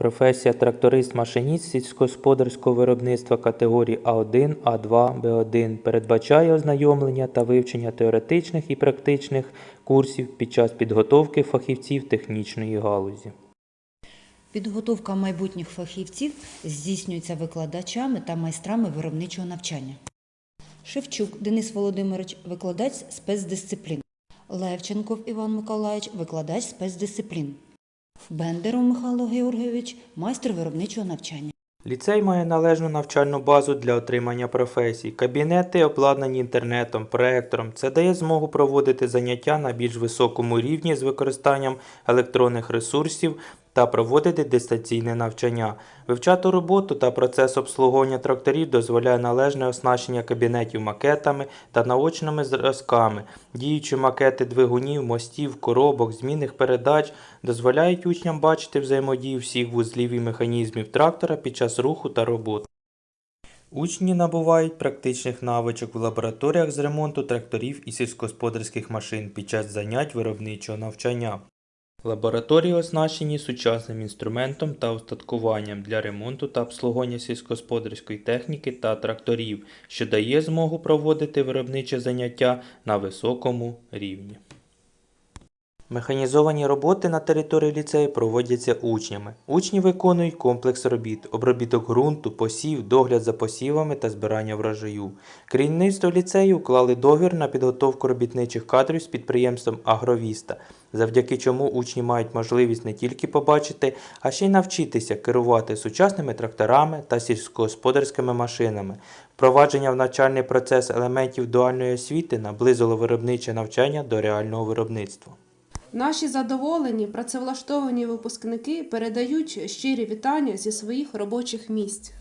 Професія тракторист-машиніст сільськогосподарського виробництва категорії А1, А2, Б1 передбачає ознайомлення та вивчення теоретичних і практичних курсів під час підготовки фахівців технічної галузі. Підготовка майбутніх фахівців здійснюється викладачами та майстрами виробничого навчання. Шевчук Денис Володимирович, викладач спецдисциплін. Левченков Іван Миколаївич, викладач спецдисциплін. Бендеров Михайло Георгійович, майстер виробничого навчання. Ліцей має належну навчальну базу для отримання професій. Кабінети обладнані інтернетом, проектором. Це дає змогу проводити заняття на більш високому рівні з використанням електронних ресурсів та проводити дистанційне навчання. Вивчати роботу та процес обслуговування тракторів дозволяє належне оснащення кабінетів макетами та наочними зразками. Діючі макети двигунів, мостів, коробок, змінних передач дозволяють учням бачити взаємодію всіх вузлів і механізмів трактора під час руху та роботи. Учні набувають практичних навичок в лабораторіях з ремонту тракторів і сільськогосподарських машин під час занять виробничого навчання. Лабораторії оснащені сучасним інструментом та устаткуванням для ремонту та обслуговування сільськогосподарської техніки та тракторів, що дає змогу проводити виробниче заняття на високому рівні. Механізовані роботи на території ліцею проводяться учнями. Учні виконують комплекс робіт: обробіток ґрунту, посів, догляд за посівами та збирання врожаю. Керівництво ліцею уклали договір на підготовку робітничих кадрів з підприємством Агровіста, завдяки чому учні мають можливість не тільки побачити, а ще й навчитися керувати сучасними тракторами та сільськогосподарськими машинами. Впровадження в навчальний процес елементів дуальної освіти наблизило виробниче навчання до реального виробництва. Наші задоволені працевлаштовані випускники передають щирі вітання зі своїх робочих місць.